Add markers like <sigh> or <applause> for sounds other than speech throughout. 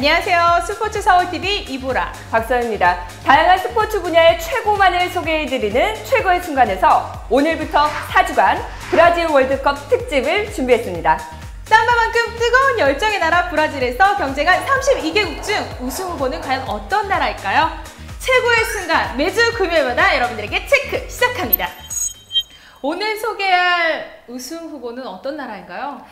안녕하세요. 스포츠 서울TV 이보라. 박서연입니다. 다양한 스포츠 분야의 최고만을 소개해드리는 최고의 순간에서 오늘부터 4주간 브라질 월드컵 특집을 준비했습니다. 쌈바만큼 뜨거운 열정의 나라 브라질에서 경쟁한 32개국 중 우승 후보는 과연 어떤 나라일까요? 최고의 순간 매주 금요일마다 여러분들에게 체크 시작합니다. 오늘 소개할 우승 후보는 어떤 나라인가요?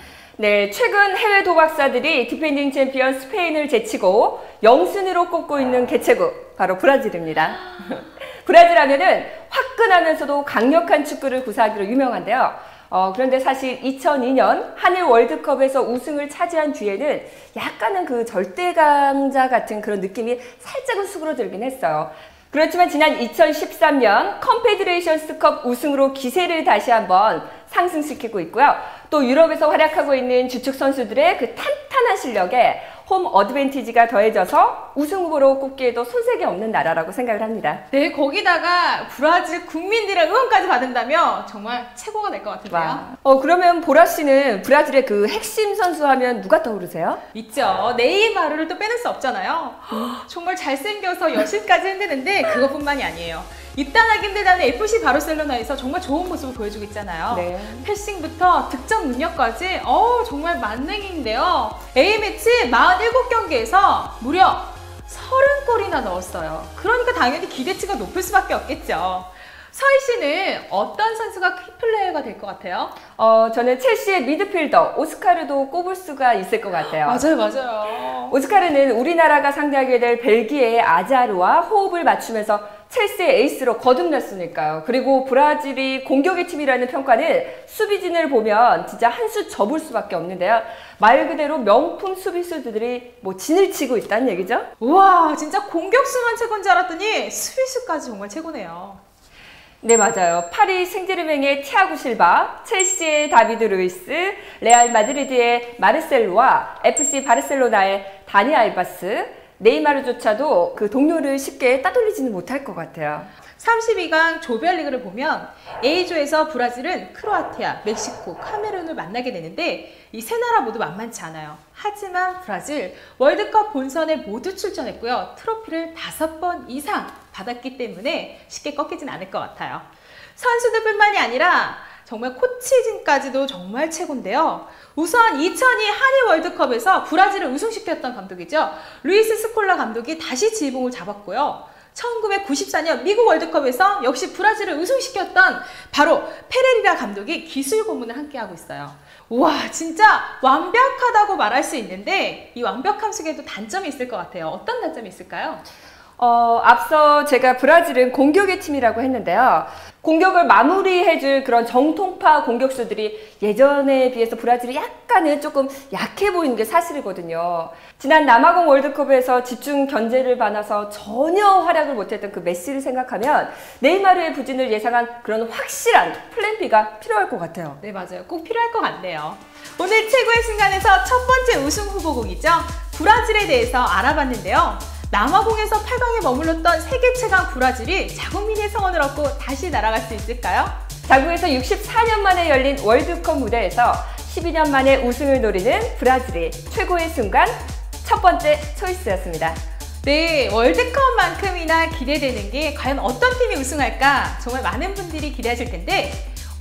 네, 최근 해외 도박사들이 디펜딩 챔피언 스페인을 제치고 영순위로 꼽고 있는 개최국 바로 브라질입니다. <laughs> 브라질 하면은 화끈하면서도 강력한 축구를 구사하기로 유명한데요. 어, 그런데 사실 2002년 한일 월드컵에서 우승을 차지한 뒤에는 약간은 그 절대강자 같은 그런 느낌이 살짝은 수그러들긴 했어요. 그렇지만 지난 2013년 컴페드레이션스컵 우승으로 기세를 다시 한번 상승시키고 있고요. 또 유럽에서 활약하고 있는 주축 선수들의 그 탄탄한 실력에 홈 어드밴티지가 더해져서 우승 후보로 꼽기에도 손색이 없는 나라라고 생각을 합니다. 네, 거기다가 브라질 국민들의 응원까지 받는다면 정말 최고가 될 것 같은데요. 와. 어, 그러면 보라 씨는 브라질의 그 핵심 선수 하면 누가 떠오르세요? 있죠. 네이마르를 또 빼놓을 수 없잖아요. <gasps> 정말 잘생겨서 여신까지 흔드는데 그것뿐만이 아니에요. 입단하기 힘들다는 FC 바르셀로나에서 정말 좋은 모습을 보여주고 있잖아요. 네. 패싱부터 득점 능력까지 어 정말 만능인데요. A매치 47경기에서 무려 30골이나 넣었어요. 그러니까 당연히 기대치가 높을 수밖에 없겠죠. 서희 씨는 어떤 선수가 키플레이어가 될 것 같아요? 어, 저는 첼시의 미드필더 오스카르도 꼽을 수가 있을 것 같아요. 맞아요, 맞아요. 오스카르는 우리나라가 상대하게 될 벨기에의 아자르와 호흡을 맞추면서 첼시의 에이스로 거듭났으니까요. 그리고 브라질이 공격의 팀이라는 평가는 수비진을 보면 진짜 한 수 접을 수밖에 없는데요. 말 그대로 명품 수비수들이 뭐 진을 치고 있다는 얘기죠. 우와, 진짜 공격수만 최고인 줄 알았더니 수비수까지 정말 최고네요. 네, 맞아요. 파리 생제르맹의 티아구 실바, 첼시의 다비드 루이스, 레알 마드리드의 마르셀로와 FC 바르셀로나의 다니 알바스, 네이마르조차도 그 동료를 쉽게 따돌리지는 못할 것 같아요. 32강 조별리그를 보면 A조에서 브라질은 크로아티아, 멕시코, 카메룬을 만나게 되는데 이 세 나라 모두 만만치 않아요. 하지만 브라질 월드컵 본선에 모두 출전했고요. 트로피를 다섯 번 이상 받았기 때문에 쉽게 꺾이진 않을 것 같아요. 선수들뿐만이 아니라 정말 코치진까지도 정말 최고인데요. 우선 2002 한일 월드컵에서 브라질을 우승시켰던 감독이죠. 루이스 스콜라 감독이 다시 지붕을 잡았고요. 1994년 미국 월드컵에서 역시 브라질을 우승시켰던 바로 페레리라 감독이 기술 고문을 함께하고 있어요. 와 진짜 완벽하다고 말할 수 있는데 이 완벽함 속에도 단점이 있을 것 같아요. 어떤 단점이 있을까요? 어, 앞서 제가 브라질은 공격의 팀이라고 했는데요. 공격을 마무리해줄 그런 정통파 공격수들이 예전에 비해서 브라질이 약간은 조금 약해 보이는 게 사실이거든요. 지난 남아공 월드컵에서 집중 견제를 받아서 전혀 활약을 못했던 그 메시를 생각하면 네이마르의 부진을 예상한 그런 확실한 플랜 B가 필요할 것 같아요. 네 맞아요. 꼭 필요할 것 같네요. 오늘 최고의 순간에서 첫 번째 우승 후보곡이죠. 브라질에 대해서 알아봤는데요. 남아공에서 8강에 머물렀던 세계 최강 브라질이 자국민의 성원을 얻고 다시 날아갈 수 있을까요? 자국에서 64년 만에 열린 월드컵 무대에서 12년 만에 우승을 노리는 브라질이 최고의 순간 첫 번째 초이스였습니다. 네, 월드컵만큼이나 기대되는 게 과연 어떤 팀이 우승할까 정말 많은 분들이 기대하실 텐데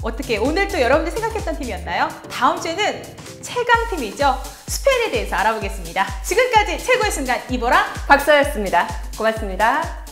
어떻게 오늘 또 여러분들 생각했던 팀이었나요? 다음 주에는 최강팀이죠. 스페인에 대해서 알아보겠습니다. 지금까지 최고의 순간 이보라 박서였습니다. 고맙습니다.